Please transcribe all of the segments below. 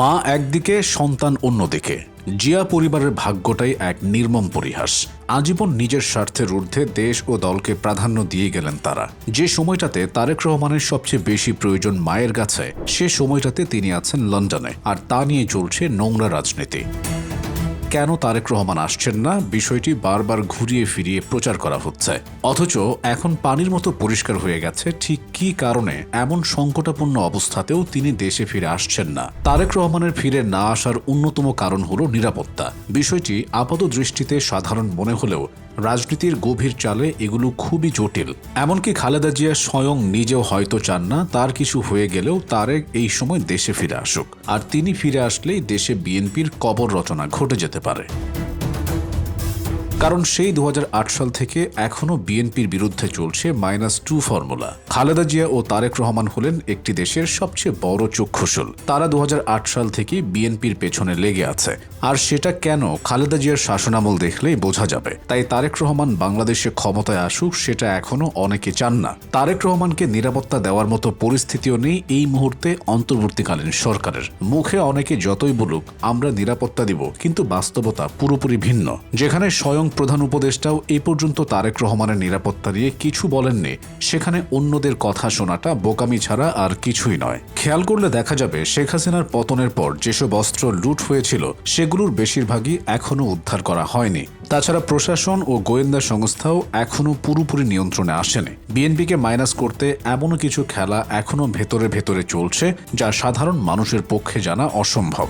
মা একদিকে, সন্তান অন্যদিকে। জিয়া পরিবারের ভাগ্যটাই এক নির্মম পরিহাস। আজীবন নিজের স্বার্থের ঊর্ধ্বে দেশ ও দলকে প্রাধান্য দিয়ে গেলেন তারা। যে সময়টাতে তারেক রহমানের সবচেয়ে বেশি প্রয়োজন মায়ের কাছে, সে সময়টাতে তিনি আছেন লন্ডনে, আর তা নিয়ে চলছে নোংরা রাজনীতি। কেন তারেক রহমান আসছেন না? বিষয়টি বারবার ঘুরিয়ে ফিরিয়ে প্রচার করা হচ্ছে। অথচ এখন পানির মতো পরিষ্কার হয়ে গেছে, ঠিক কী কারণে এমন সংকটাপন্ন অবস্থাতেও তিনি দেশে ফিরে আসছেন না? তারেক রহমানের ফিরে না আসার অন্যতম কারণ হল নিরাপত্তা। বিষয়টি আপাত দৃষ্টিতে সাধারণ মনে হলেও রাজনীতির গভীর চালে এগুলো খুবই জটিল। এমনকি খালেদা জিয়া স্বয়ং নিজেও হয়তো চান না, তার কিছু হয়ে গেলেও তারেক এই সময় দেশে ফিরে আসুক। আর তিনি ফিরে আসলেই দেশে বিএনপির কবর রচনা ঘটে যেতে পারে কারণ সেই দু হাজার আট সাল থেকে এখনও বিএনপির বিরুদ্ধে চলছে minus two formula. Khaleda Zia ও তারেক রহমান হলেন একটি দেশের সবচেয়ে বড় চক্ষুশূল। তারা দু হাজার আট সাল থেকে বিএনপির পেছনে লেগে আছে। আর সেটা কেন খালেদা জিয়ার শাসনামল দেখলেই বোঝা যাবে। তাই তারেক রহমান বাংলাদেশে ক্ষমতায় আসুক, সেটা এখনও অনেকে চান না। তারেক রহমানকে নিরাপত্তা দেওয়ার মতো পরিস্থিতিও নেই এই মুহূর্তে অন্তর্বর্তীকালীন সরকারের। মুখে অনেকে যতই বলুক, আমরা নিরাপত্তা দিব, কিন্তু বাস্তবতা পুরোপুরি ভিন্ন। যেখানে স্বয়ং প্রধান উপদেষ্টাও এ পর্যন্ত তারেক রহমানের নিরাপত্তা নিয়ে কিছু বলেননি। সেখানে অন্যদের কথা শোনাটা বোকামি ছাড়া আর কিছুই নয়। খেয়াল করলে দেখা যাবে শেখ হাসিনার পতনের পর যেসব অস্ত্র লুট হয়েছিল, সেগুলোর বেশিরভাগই এখনও উদ্ধার করা হয়নি। তাছাড়া প্রশাসন ও গোয়েন্দা সংস্থাও এখনও পুরোপুরি নিয়ন্ত্রণে আসেনি। বিএনপিকে মাইনাস করতে এমনও কিছু খেলা এখনও ভেতরে ভেতরে চলছে, যা সাধারণ মানুষের পক্ষে জানা অসম্ভব।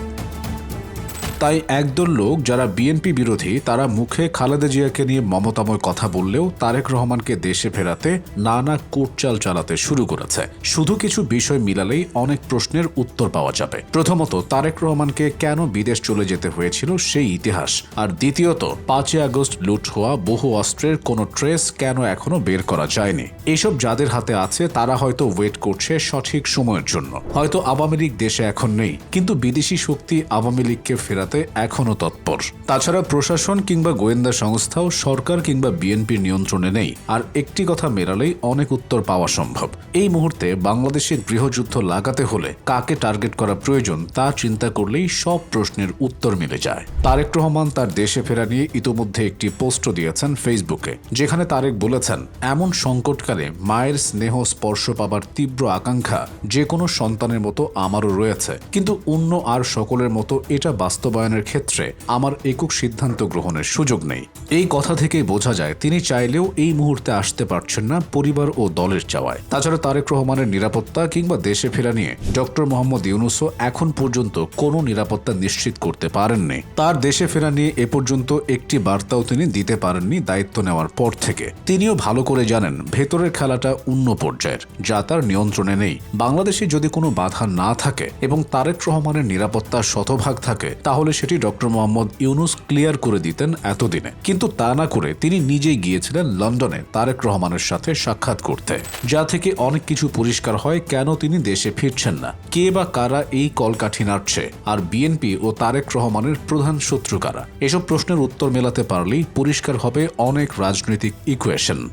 তাই একদল লোক যারা বিএনপি বিরোধী, তারা মুখে খালেদা জিয়াকে নিয়ে মমতাময় কথা বললেও তারেক রহমানকে দেশে ফেরাতে নানা কোটচাল চালাতে শুরু করেছে। শুধু কিছু বিষয় মিলালেই অনেক প্রশ্নের উত্তর পাওয়া যাবে। প্রথমত, তারেক রহমানকে কেন বিদেশ চলে যেতে হয়েছিল সেই ইতিহাস? আর দ্বিতীয়ত, পাঁচই আগস্ট লুট হওয়া বহু অস্ত্রের কোনো ট্রেস কেন এখনও বের করা যায়নি? এসব যাদের হাতে আছে, তারা হয়তো ওয়েট করছে সঠিক সময়ের জন্য। হয়তো আওয়ামী লীগ দেশে এখন নেই। কিন্তু বিদেশি শক্তি আওয়ামী লীগকে ফেরাতে এখনও তৎপর। তাছাড়া প্রশাসন কিংবা গোয়েন্দা সংস্থাও সরকার কিংবা বিএনপির নিয়ন্ত্রণে নেই। আর একটি কথা মেলালেই অনেক উত্তর পাওয়া সম্ভব। এই মুহূর্তে বাংলাদেশের গৃহযুদ্ধ লাগাতে হলে কাকে টার্গেট করা প্রয়োজন তা চিন্তা করলেই সব প্রশ্নের উত্তর মিলে যায়। তারেক রহমান তার দেশে ফেরা নিয়ে ইতোমধ্যে একটি পোস্টও দিয়েছেন ফেসবুকে, যেখানে তারেক বলেছেন, এমন সংকটকালে মায়ের স্নেহ স্পর্শ পাবার তীব্র আকাঙ্ক্ষা যে কোনো সন্তানের মতো আমারও রয়েছে। কিন্তু অন্য আর সকলের মতো এটা বাস্তবায়নের ক্ষেত্রে আমার একক সিদ্ধান্ত গ্রহণের সুযোগ নেই। এই কথা থেকেই বোঝা যায়, তিনি চাইলেও এই মুহূর্তে আসতে পারছেন না পরিবার ও দলের চাওয়ায়। তাছাড়া তারেক রহমানের নিরাপত্তা কিংবা দেশে ফেরা নিয়ে ডক্টর মোহাম্মদ ইউনুসও এখন পর্যন্ত কোনো নিরাপত্তা নিশ্চিত করতে পারেননি। তার দেশে ফেরা নিয়ে এ পর্যন্ত একটি বার্তাও তিনি দিতে পারেননি দায়িত্ব নেওয়ার পর থেকে। তিনিও ভালো করে জানেন, ভেতরের খেলাটা অন্য পর্যায়ের, যা তার নিয়ন্ত্রণে নেই। বাংলাদেশে যদি কোনো বাধা না থাকে এবং তারেক রহমানের নিরাপত্তা শতভাগ থাকে, তাহলে সেটি ডক্টর মোহাম্মদ ইউনুস ক্লিয়ার করে দিতেন এতদিনে। কিন্তু তা না করে তিনি নিজেই গিয়েছিলেন লন্ডনে তারেক রহমানের সাথে সাক্ষাৎ করতে। যা থেকে অনেক কিছু পরিষ্কার হয় কেন তিনি দেশে ফিরছেন না। কে বা কারা এই কলকাঠি নাড়ছে? আর বিএনপি ও তারেক রহমানের প্রধান শত্রু কারা? এসব প্রশ্নের উত্তর মেলাতে পারলেই পরিষ্কার হবে অনেক রাজনৈতিক ইকুয়েশন